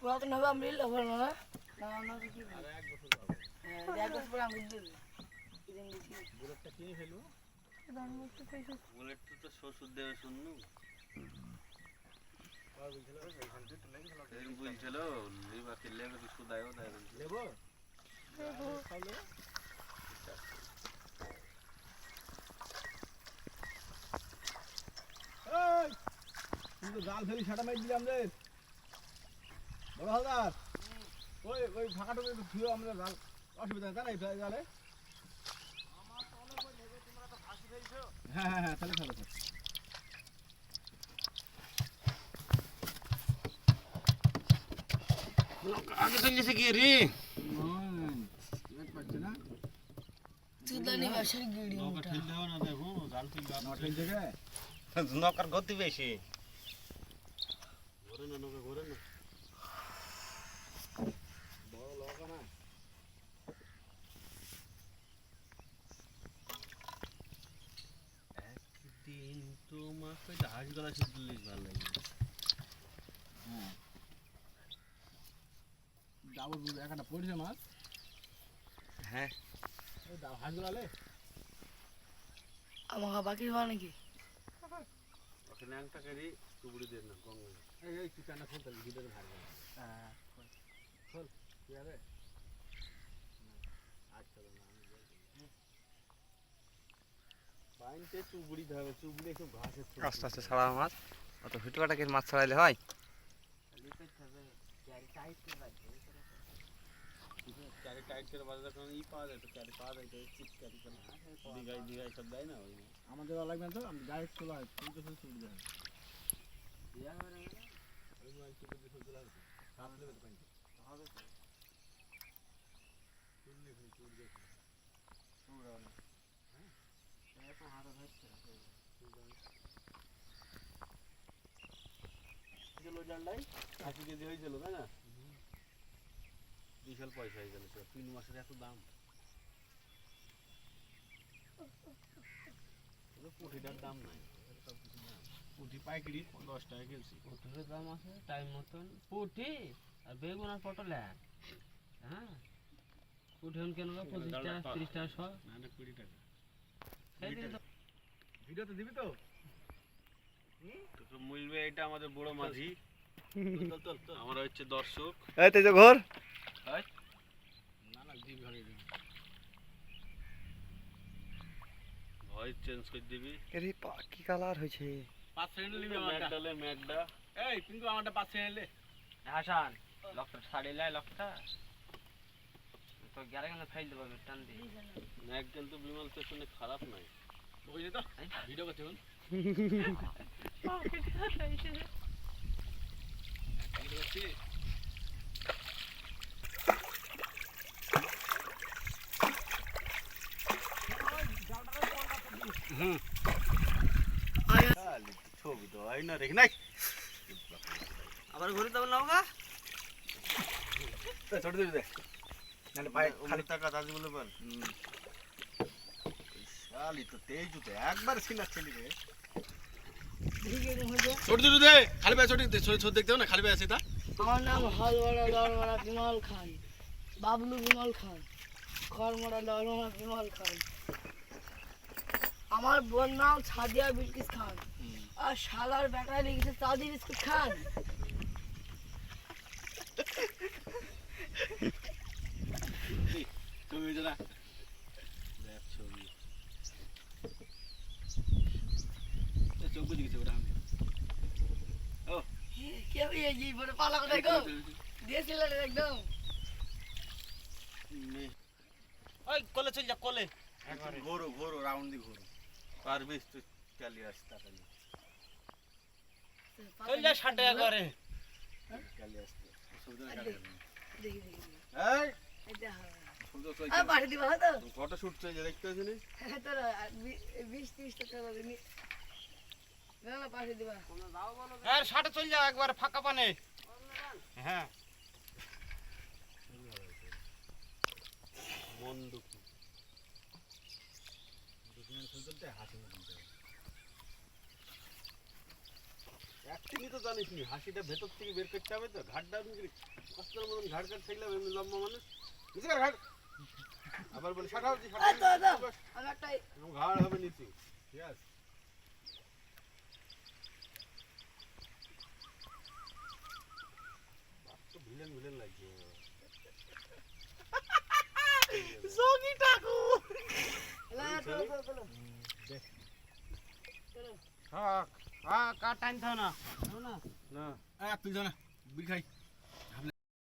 পুরাতন হবে, আমি নিলে হবে না। না না না কি হ্যাঁ এক বছর পরে আমি দিল বুলেট তো শ্বশুর দেবে। শুননু বলছিল লিবা কে লেবে কি সুদায়ও দেয় বলছিল। কিন্তু জাল ফেলি সাটা মাই দিলাম রে বড় হালদার ওই ওই ফাঁকাটুকু একটু থুয়ে আমরা জাল অসুবিধা নেই তাই জালে হ্যাঁ হ্যাঁ হ্যাঁ তাহলে ভালো আগে চলে গেছে কি রে? নৌকার গতি বেশি। ঘোরে না নৌকা ঘোরে না বড় লকা না একদিন গলা সিদ্ধ ভালো লাগে ডাবল একটা পড়ছে মাছ। হ্যাঁ। ওই ডাব হাঁস আমাকে বাকি হওয়া নাকি? ওখানে একটা করি টুকরি দিয়ে না গঙ্গা। এই এই চিকেনটা খুলতে ভিতরে ভাগ খোল ঠিক আছে আচ্ছা আস্তে আস্তে ছাড়া মাছ। অত হুটকাটাকে মাছ ছাড়াইলে হয়? চারি টাইট করে বাজার কারণ ই পাওয়া যায় পাওয়া যায় চিপ চারি করে। দিঘাই দিঘাই সব দেয় না ওই আমাদের লাগবে না তো? আমি ডাইরেক্ট তুমি তো শুধু দেয় আশি বিশাল পয়সা হয়ে গেল তিন মাসের এত দাম পুঁটিটার দাম নাই পুঁটি পাইকারি দশ টাকা কেজি পুটির দাম আছে টাইম মতন পুটি আর বেগুন আর পটল। হ্যাঁ পুটি কেন? পঁচিশ টাকা, তিরিশ টাকা শো কুড়ি টাকা ভিডিও তো। দিবি তো? তো তো এটা আমাদের বড় মাঝি। আমরা হচ্ছে দর্শক। এই তেজ ঘর। না না জিপ ঘরে দিবি। ভয়েস চেঞ্জ করে দিবি। এরে পা কি কালার হয়েছে? পাঁচ সেকেন্ড নিবি ম্যাকডালে ম্যাকডা। এই কিন্তু আমারটা পাঁচ সেকেন্ড লে হাসান লকটা ছাড়ি লাই লকটা। তো গ্যারে গেলে ফাইল দেবো টান দিয়ে ম্যাকডাল তো বিমল তো শুনে খারাপ নাই বুঝলি তো। ভিডিও করতে বল। ছবি তো হয় না রেখ নাই। আবার ঘুরে দেবো নৌকা ছোট দিবি দে। খালি টাকা দাদি বলে বল। শালি তো তেজ জুতে একবার সিনা ছেলি রে ছোট দিবি দে খালি পায়ে ছোট ছোট ছোট দেখতে না খালি পায়ে আছে তা। আমার নাম হলওয়ালা লড়মারা বিমল খান বাবলু বিমল খান খড়মড়া লড়মারা বিমল খান। আমার বোন নাম সাদিয়া বিলকিস খান আর শালার বেটায় লিখেছে সাদি বিস্কুট খান। না দেখ ছবি চোখ বুঝে গেছে ওটা আমি। কে হয়ে গিয়ে পরে পালা কোথায় গো। দিয়েছিল একদম। ওই কলে চল যা কলে। ঘোরো ঘোরো রাউন্ড দি ঘোরো। পারবে তো চালিয়ে আসতে তাহলে চল যা ষাট টাকা করে চালিয়ে আসতে দেখি দেখি এই দেখো। ফটো শুট দেখতে হ্যাঁ ষাটে চল যা একবার ফাঁকা পানে। হ্যাঁ। মন তো জানিস নি হাসিটা ভেতর থেকে বের করতে হবে তো ঘাট ডাউন করে কষ্টের মতন ঘাট ঘাট থাকলে এমনি লম্বা মানুষ। ঘাট আবার বলে সাটাও দি তো, আমি একটা ঘাড় হবে নিচে ঠিক আছে ভিলেন লাগছে। হ্যাঁ হ্যাঁ থাও না না। না তুই জানা বিড়ি খাই